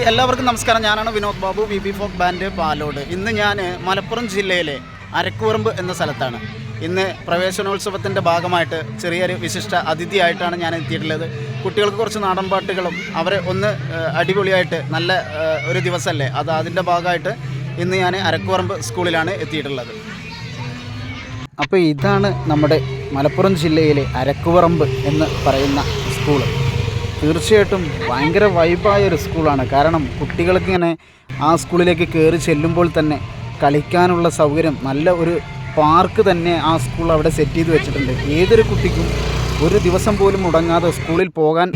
എല്ലാവർക്കും നമസ്കാരം. ഞാനാണ് Vinod Babu V B folk band Palode. ഇന്ന് ഞാൻ മലപ്പുറം ജില്ലയിലെ അരക്കുറമ്പ് എന്ന സ്ഥലത്താണ്. ഇന്ന് പ്രവേശനോത്സവത്തിന്റെ ഭാഗമായിട്ട് ചെറിയൊരു വിശിഷ്ട അതിഥിയായിട്ടാണ് ഞാൻ എത്തിയിട്ടുള്ളത്. കുട്ടികൾക്ക് കുറച്ച് നാടൻ പാട്ടുകളും അവരെ ഒന്ന് അടിപൊളിയായിട്ട് നല്ല ഒരു ദിവസമല്ലേ അത് അതിന്റെ ഭാഗമായിട്ട് ഇന്ന് ഞാൻ അരക്കുറമ്പ് സ്കൂളിലാണ് എത്തിയിട്ടുള്ളത്. അപ്പോൾ ഇതാണ് നമ്മുടെ മലപ്പുറം ജില്ലയിലെ അരക്കുറമ്പ് എന്ന് പറയുന്ന സ്കൂൾ. തീർച്ചയായിട്ടും ഭയങ്കര വൈബായ ഒരു സ്കൂളാണ് കാരണം കുട്ടികൾക്ക് ഇങ്ങനെ ആ സ്കൂളിലേക്ക് കയറി ചെല്ലുമ്പോൾ തന്നെ കളിക്കാനുള്ള സൗകര്യം നല്ല ഒരു പാർക്ക് തന്നെ ആ സ്കൂൾ അവിടെ സെറ്റ് ചെയ്ത് വെച്ചിട്ടുണ്ട്. ഏതൊരു കുട്ടിക്കും ഒരു ദിവസം പോലും മുടങ്ങാതെ സ്കൂളിൽ പോകാൻ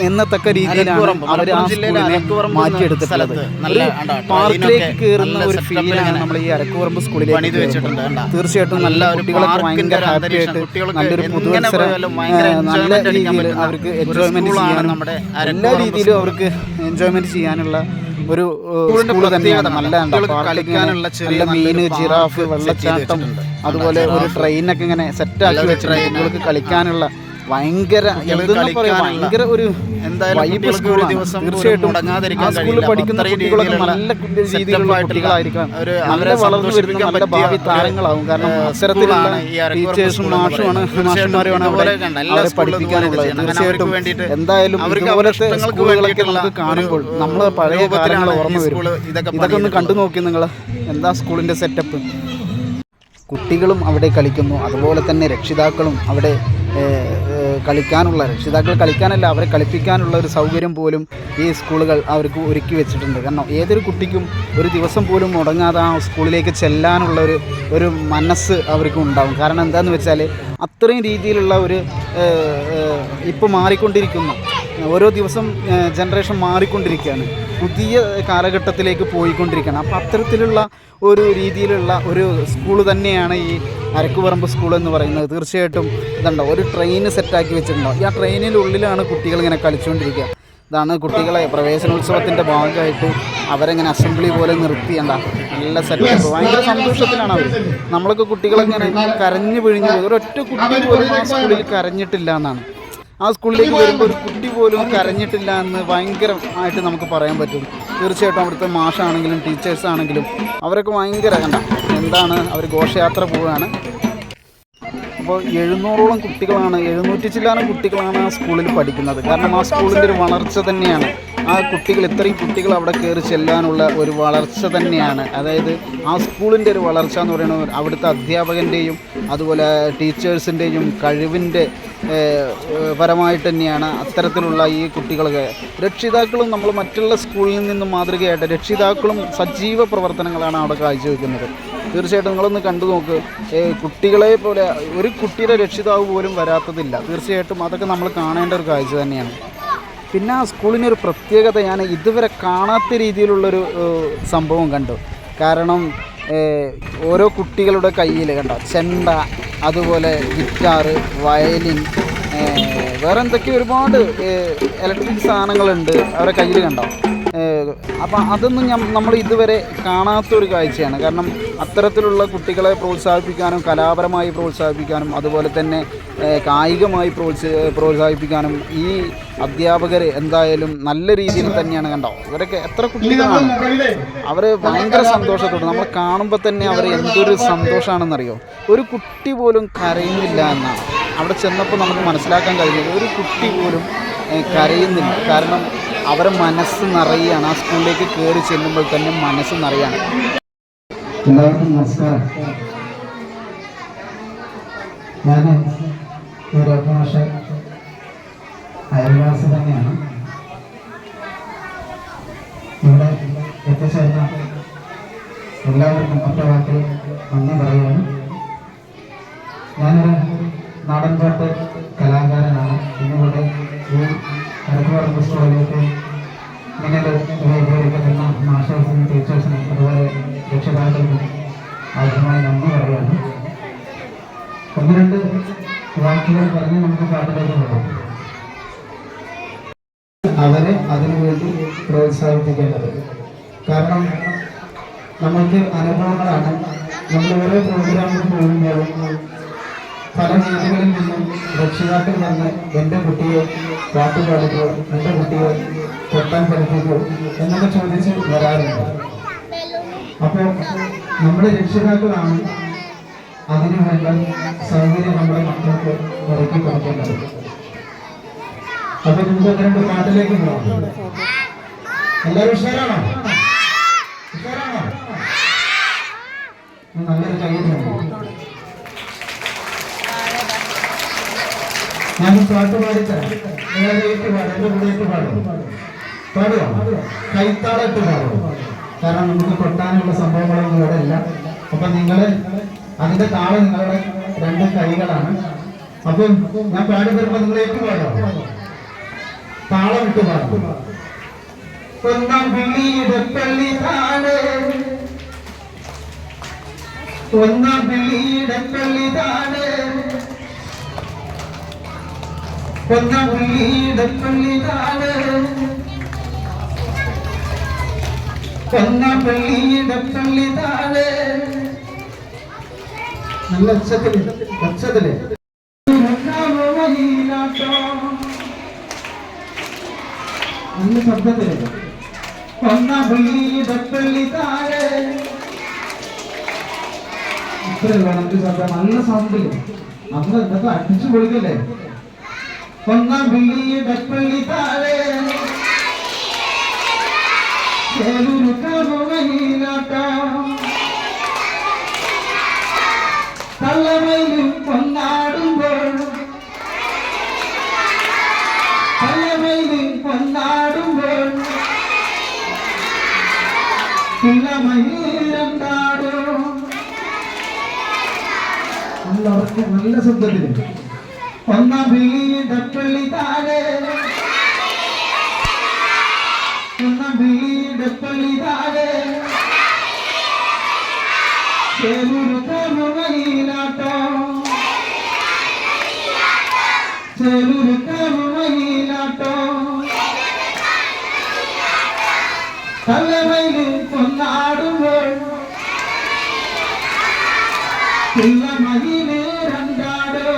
എന്നത്തക്ക രീതിയിലാണ് അവർ ആ സ്കൂളിനെ മാറ്റിയെടുത്തിട്ടുള്ളത്. പാർക്കിലേക്ക് കയറുന്ന ഒരു ഫീലാണ് നമ്മൾ ഈ അരക്കുപറമ്പ് സ്കൂളിലേക്ക് വെച്ചിട്ടുണ്ട് തീർച്ചയായിട്ടും നല്ല കുട്ടികളൊക്കെ ഭയങ്കര ഹാപ്പി ആയിട്ട് നല്ലൊരു പുതുവത്സരം നല്ല രീതിയിൽ അവർക്ക് എൻജോയ്മെന്റ് ചെയ്യാനും എല്ലാ രീതിയിലും അവർക്ക് എൻജോയ്മെന്റ് ചെയ്യാനുള്ള ഒരു സ്കൂൾ തന്നെയാണ് നല്ല കളിക്കാനുള്ള നല്ല മീന് ജിറാഫ് വെള്ളച്ചാട്ടം അതുപോലെ ഒരു ട്രെയിനൊക്കെ ഇങ്ങനെ സെറ്റാക്കി വെച്ചിട്ടുണ്ട്. കുട്ടികൾക്ക് കളിക്കാനുള്ള ഭയങ്കര ഭയങ്കര ഒരു തീർച്ചയായിട്ടും സ്കൂളിൽ പഠിക്കുന്ന കുട്ടികളൊക്കെ നല്ല രീതിയിലുള്ള കുട്ടികളായിരിക്കാം നല്ല വളർന്നു വരുന്ന നല്ല ഭാവി താരങ്ങളാവും. കാരണം അത്തരത്തിലുള്ള ടീച്ചേഴ്സും മാഷുമാണ് മാഷന്മാരുമാണ് അവിടെ അവരെ പഠിപ്പിക്കാനുള്ളത്. തീർച്ചയായിട്ടും എന്തായാലും ഇതുപോലത്തെ സ്കൂളുകളൊക്കെ നമുക്ക് കാണുമ്പോൾ നമ്മൾ പഴയ കാലങ്ങൾ ഓർമ്മ വരും. ഇതൊക്കെ ഒന്ന് കണ്ടു നോക്കി നിങ്ങൾ എന്താ സ്കൂളിന്റെ സെറ്റപ്പ് കുട്ടികളും അവിടെ കളിക്കുന്നു. അതുപോലെ തന്നെ രക്ഷിതാക്കളും അവിടെ കളിക്കാനുള്ള രക്ഷിതാക്കൾ കളിക്കാനല്ല അവരെ കളിപ്പിക്കാനുള്ള ഒരു സൗകര്യം പോലും ഈ സ്കൂളുകൾ അവർക്ക് ഒരുക്കി വെച്ചിട്ടുണ്ട്. കാരണം ഏതൊരു കുട്ടിക്കും ഒരു ദിവസം പോലും മുടങ്ങാതെ ആ സ്കൂളിലേക്ക് ചെല്ലാനുള്ള ഒരു ഒരു മനസ്സ് അവർക്ക് ഉണ്ടാവും. കാരണം എന്താണെന്ന് വെച്ചാൽ അത്രയും രീതിയിലുള്ള ഒരു ഇപ്പോൾ മാറിക്കൊണ്ടിരിക്കുന്നു. ഓരോ ദിവസം ജനറേഷൻ മാറിക്കൊണ്ടിരിക്കുകയാണ്. പുതിയ കാലഘട്ടത്തിലേക്ക് പോയിക്കൊണ്ടിരിക്കുകയാണ്. അപ്പോൾ അത്തരത്തിലുള്ള ഒരു രീതിയിലുള്ള ഒരു സ്കൂൾ തന്നെയാണ് ഈ അരക്കുപറമ്പ് സ്കൂൾ എന്ന് പറയുന്നത്. തീർച്ചയായിട്ടും ഇതുണ്ടോ? ഒരു ട്രെയിൻ സെറ്റാക്കി വെച്ചിട്ടുണ്ടോ? ഈ ആ ട്രെയിനിനുള്ളിലാണ് കുട്ടികൾ ഇങ്ങനെ കളിച്ചുകൊണ്ടിരിക്കുക. ഇതാണ് കുട്ടികളെ പ്രവേശനോത്സവത്തിന്റെ ഭാഗമായിട്ട് അവരെങ്ങനെ അസംബ്ലി പോലെ നിർത്തിയണ്ട നല്ല സെറ്റപ്പ് ഭയങ്കര സന്തോഷത്തിലാണ് അവർ നമ്മളൊക്കെ കുട്ടികളെങ്ങനെ കരഞ്ഞു പിഴിഞ്ഞു ഒരൊറ്റ കുട്ടി പോലും ആ സ്കൂളിൽ കരഞ്ഞിട്ടില്ല എന്നാണ്. ആ സ്കൂളിലേക്ക് വരുമ്പോൾ ഒരു കുട്ടി പോലും കരഞ്ഞിട്ടില്ല എന്ന് ഭയങ്കരമായിട്ട് നമുക്ക് പറയാൻ പറ്റും. തീർച്ചയായിട്ടും അവിടുത്തെ മാഷാണെങ്കിലും ടീച്ചേഴ്സ് ആണെങ്കിലും അവരൊക്കെ ഭയങ്കര കണ്ട എന്താണ് അവർ ഘോഷയാത്ര പോവുകയാണ്. അപ്പോൾ എഴുന്നൂറോളം കുട്ടികളാണ് എഴുന്നൂറ്റി ചില്ലാനം കുട്ടികളാണ് ആ സ്കൂളിൽ പഠിക്കുന്നത്. കാരണം ആ സ്കൂളിന്റെ ഒരു വളർച്ച തന്നെയാണ്. ആ കുട്ടികൾ ഇത്രയും കുട്ടികൾ അവിടെ കയറി ചെല്ലാനുള്ള ഒരു വളർച്ച തന്നെയാണ്. അതായത് ആ സ്കൂളിന്റെ ഒരു വളർച്ച എന്ന് പറയുന്നത് അവിടുത്തെ അധ്യാപകന്റെയും അതുപോലെ ടീച്ചേഴ്സിന്റെയും കഴിവിന്റെ പരമായിട്ട് തന്നെയാണ് അത്തരത്തിലുള്ള ഈ കുട്ടികളൊക്കെ രക്ഷിതാക്കളും നമ്മൾ മറ്റുള്ള സ്കൂളിൽ നിന്നും മാതൃകയായിട്ട് രക്ഷിതാക്കളും സജീവ പ്രവർത്തനങ്ങളാണ് അവിടെ കാഴ്ചവെക്കുന്നത്. തീർച്ചയായിട്ടും നിങ്ങളൊന്ന് കണ്ടു നോക്ക്. കുട്ടികളെ പോലെ ഒരു കുട്ടിയുടെ രക്ഷിതാവ് പോലും വരാത്തതില്ല. തീർച്ചയായിട്ടും അതൊക്കെ നമ്മൾ കാണേണ്ട ഒരു കാഴ്ച തന്നെയാണ്. പിന്നെ ആ സ്കൂളിനൊരു പ്രത്യേകത ഞാൻ ഇതുവരെ കാണാത്ത രീതിയിലുള്ളൊരു സംഭവം കണ്ടു. കാരണം ഓരോ കുട്ടികളുടെ കയ്യിൽ കണ്ടോ? ചെണ്ട അതുപോലെ ഗിറ്റാറ് വയലിൻ വേറെ എന്തൊക്കെ ഒരുപാട് ഇലക്ട്രിക് സാധനങ്ങളുണ്ട് അവരുടെ കയ്യിൽ കണ്ടോ? അപ്പം അതൊന്നും ഞാൻ നമ്മൾ ഇതുവരെ കാണാത്തൊരു കാഴ്ചയാണ്. കാരണം അത്തരത്തിലുള്ള കുട്ടികളെ പ്രോത്സാഹിപ്പിക്കാനും കലാപരമായി പ്രോത്സാഹിപ്പിക്കാനും അതുപോലെ തന്നെ കായികമായി പ്രോത്സ പ്രോത്സാഹിപ്പിക്കാനും ഈ അധ്യാപകർ എന്തായാലും നല്ല രീതിയിൽ തന്നെയാണ് കണ്ടോ ഇവരൊക്കെ എത്ര കുട്ടികളാണ്? അവർ ഭയങ്കര സന്തോഷത്തോടെ നമ്മൾ കാണുമ്പോൾ തന്നെ അവർ എന്തൊരു സന്തോഷമാണെന്നറിയോ ഒരു കുട്ടി പോലും കരയുന്നില്ല എന്നാണ്. അവിടെ ചെന്നപ്പോൾ നമുക്ക് മനസ്സിലാക്കാൻ കഴിഞ്ഞത് ഒരു കുട്ടി പോലും കരയുന്നില്ല. കാരണം അവരെ മനസ്സ് നിറയുകയാണ് ആ സ്കൂളിലേക്ക് കയറി ചെല്ലുമ്പോൾ തന്നെ മനസ്സ് നിറയാണ്. എല്ലാവർക്കും നമസ്കാരം. ഞാൻ മാഷ അയൽവാസി തന്നെയാണ്. ഇവിടെ എത്തിച്ചേർന്ന എല്ലാവർക്കും ഒറ്റ വാക്കിൽ നന്ദി പറയുകയാണ്. ഞാനൊരു നാടൻപാട്ട് കലാകാരനാണ്. ഇന്നിവിടെ ഈ കരക്കുപറമ്പ് സ്കൂളിലേക്ക് ഇങ്ങനെ ഉപയോഗിക്കുന്ന മാഷേഴ്സിനും ടീച്ചേഴ്സിനും അതുപോലെ രക്ഷിതാക്കൾക്കും ആവശ്യമായി നന്ദി പറയുകയാണ്. ഒന്ന് രണ്ട് വാക്കുകൾ പറഞ്ഞ് നമുക്ക് പാട്ടിലേക്ക് പോകാം. അവരെ അതിനുവേണ്ടി പ്രോത്സാഹിപ്പിക്കേണ്ടത്. കാരണം നമ്മൾക്ക് അനുഭവങ്ങളാണ്. നമ്മൾ ഓരോ പ്രോഗ്രാമിൽ പോകുമ്പോഴും പല രീതികളിൽ നിന്നും രക്ഷിതാക്കൾ വന്ന് എന്റെ കുട്ടിയെ പാട്ട് പാടുകയോ എന്റെ കുട്ടിയെ കൊട്ടാൻ പഠിപ്പിക്കോ എന്നൊക്കെ ചോദിച്ച് വരാറുണ്ട്. അപ്പോൾ നമ്മുടെ രക്ഷിതാക്കളാണ് അതിനു വേണ്ട സൗകര്യം നമ്മുടെ മക്കൾക്ക് ഒരുക്കി കൊടുക്കേണ്ടത്. അപ്പൊ നമുക്ക് രണ്ട് പാട്ടിലേക്ക് പോകാം എല്ലാവരും ഉഷാറാണോ? ഉഷാറാണോ? നല്ലൊരു കയ്യുന്നുണ്ട് ഞാൻ പാട്ട് പാടിത്തരാം. നിങ്ങളുടെ ഏറ്റ് പാടും എന്റെ കൂടെ ഏറ്റ് പാടും പാടുക കൈത്താളിട്ട് പാടും കാരണം നമുക്ക് കൊട്ടാനുള്ള സംഭവങ്ങളൊന്നും ഇവിടെ ഇല്ല. അപ്പൊ നിങ്ങൾ അതിന്റെ താളം നിങ്ങളുടെ രണ്ട് കൈകളാണ്. അപ്പൊ ഞാൻ പാടി തരുമ്പോ നിങ്ങൾ പാടാം. താളം ഇട്ട് പാടും ഒന്നാം പിള്ളിയുടെ പള്ളി താഴെ ഒന്നാം പിള്ളിയുടെ പള്ളി താഴെ ഒന്നാം പള്ളിയുടെ നല്ല ശബ്ദം. നല്ല സൗണ്ടിൽ അന്ന് ഇതൊക്കെ അടിച്ചു പൊളിക്കല്ലേ? ഒന്നാം പള്ളിയുടെ പള്ളി താഴെ. ചേലൂര് കറുവയിലാട്ടം തള്ളമയിലും പൊന്നാടുമ്പോൾ. തള്ളമയിലും പൊന്നാടുമ്പോൾ. പിള്ളമയിലണ്ടാടും നല്ല ഉറക്കം നല്ല ശബ്ദത്തിൽ ഒന്നാം പള്ളി താഴെ ഒന്നാം പിള്ളിയുടെ പള്ളി താഴെ ചേലൂര് കറുവയിലാട്ടോ ചേലൂര് കറുവയിലാട്ടോ തലമയിൽ കൊന്നാടുമ്പോൾ പിള്ളമയിൽ രണ്ടാടോ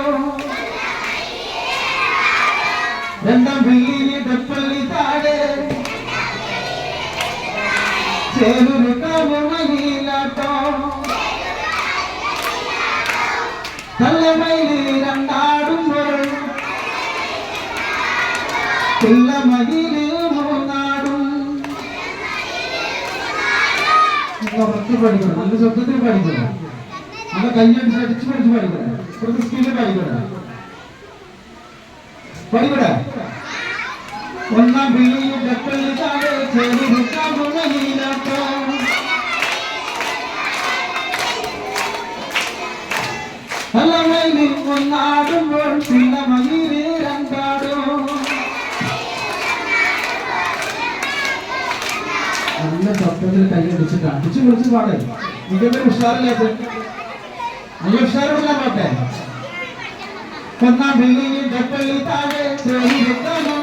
രണ്ടാം പിള്ളിയുടെ പള്ളി താഴെ നല്ല ശബ്ദത്തിൽ പഠിക്കണം. നല്ല കയ്യടിച്ച് അടിച്ച് പഠിച്ച് പഠിക്കണം. കുറച്ച് സ്പീഡിൽ പഠിക്കണം. പഠിക്കട ഒന്നാം പള്ളി ചേലൂര് കറുവയിലാട്ടോ തലമയിൽ ഒന്നാടുമ്പോൾ പിള്ളമയിൽ രണ്ടാടും നല്ല ശബ്ദത്തിൽ കൈയടിച്ചിട്ട് അടിച്ചു പൊളിച്ച് പാടേ നിങ്ങളുടെ ഉഷാറില്ലാത്ത നല്ല ഉഷാറുള്ള പാട്ടെ ഒന്നാം ബില്ലിന്റെ പള്ളി താഴെ ചെറിയിലാട്ടോ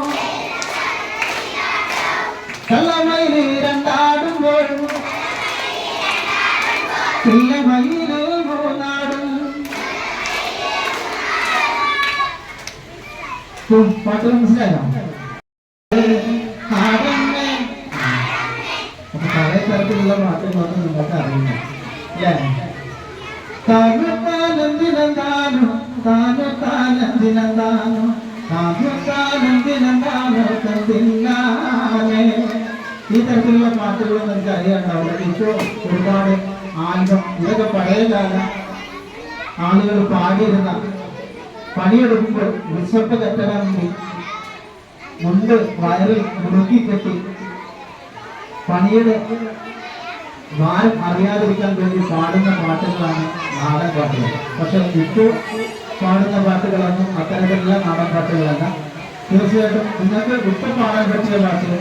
ഉം, പാട്ട് മനസ്സിലായോ പഴയ തിരക്ക് ഇത്തരത്തിലുള്ള പാട്ടുകളൊക്കെ നിങ്ങൾക്ക് അറിയുന്നു അല്ലേ? താനു താനന്ദിനം താനു താനു താനന്ദിനം താനു താനു താനന്ദിനം താനു തന്തിന്നാനേ ഈ തരത്തിലുള്ള പാട്ടുകൾ നിങ്ങൾക്ക് അറിയാണ്ടാവും ഇപ്പോൾ ഒരുപാട് ആൽബം ഇതൊക്കെ പഴയ കാല ആളുകൾ പാടിയിരുന്ന പണിയെടുക്കുമ്പോൾ വിശപ്പ് കെട്ടടാൻ വേണ്ടി മുണ്ട് വയറിൽ മുറുക്കി കെട്ടി പണിയുടെ ഭാരം അറിയാതിരിക്കാൻ വേണ്ടി പാടുന്ന പാട്ടുകളാണ് നാടൻ പാട്ടുകൾ. പക്ഷെ ഇപ്പോൾ പാടുന്ന പാട്ടുകളൊന്നും അത്തരത്തിലുള്ള നാടൻ പാട്ടുകളല്ല. തീർച്ചയായിട്ടും നിങ്ങൾക്ക് ഇപ്പം പാടാൻ പറ്റിയ പാട്ടുകൾ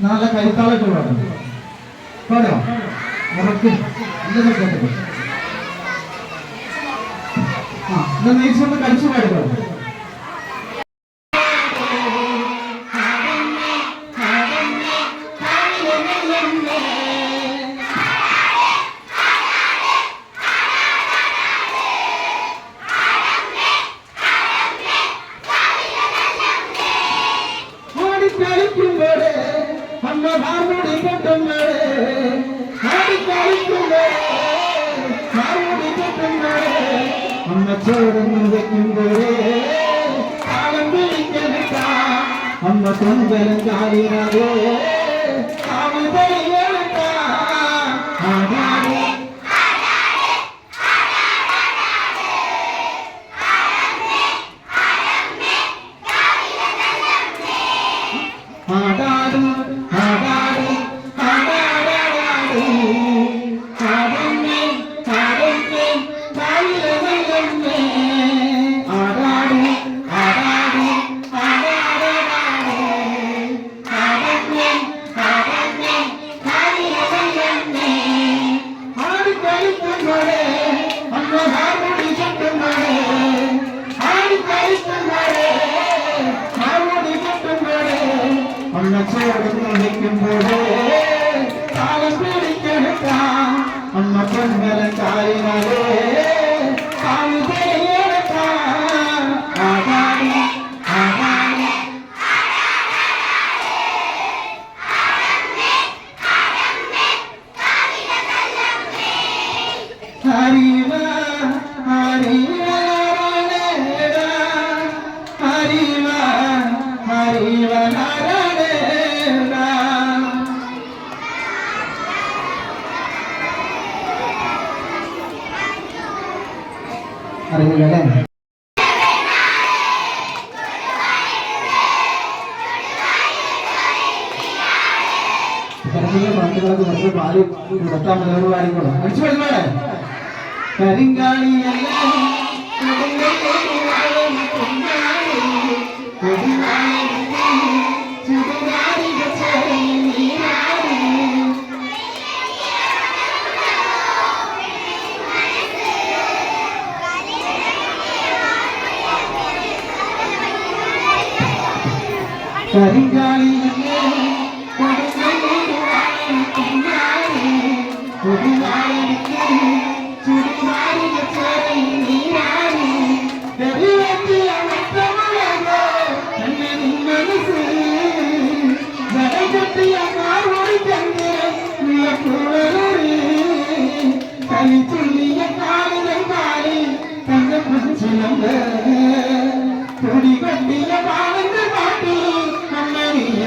നാളെ കൈത്താളൊക്കെ പാടുന്നു പാടോ ഉറക്കും. എന്താ കേട്ടത് ആ എന്നാൽ നീച്ചൊന്ന് കഴിച്ചു அம்மா தொந்தரங்காலினாலே അറിയില്ലല്ലേ അല്ലേ പാട്ടുകളൊക്കെ വെറുതെ പാടി കൊടുത്താൽ മതി പാടിക്കോളൂ അടിച്ചു പഠിക്കണേ കരിങ്കാളിയല്ലേ കരിങ്കാളിയല്ലേ കുടി കണ്ടിയ പാടന്റെ പാട്ടി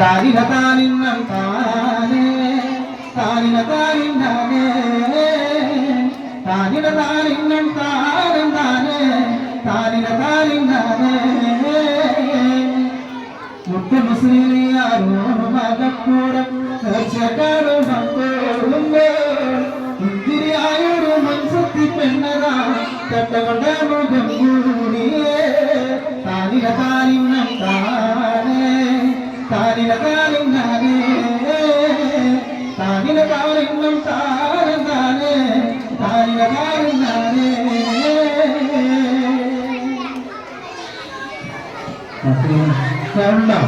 താനിന താനിനാനേ താനിന താനി താനിന താനിന്നം താനേ താനിന താനിന്നം താനം താനേ താനിന താനിന്നാനേ മുഖ്യമശ്രീയാരോണം അകപ്പൂരം നേർച്ചക്കാരും ഇന്ദിരിയായൊരു മൻസത്തി പെണ്ണതാ തട്ടകൊണ്ട മുഖം കൂടിയേ. താനിന താനിന്നം താനേ താനില താലിന്നാനേ താനില താലിന്നം താരന്താനേ താനില താലിന്നാനേ ഉണ്ടോ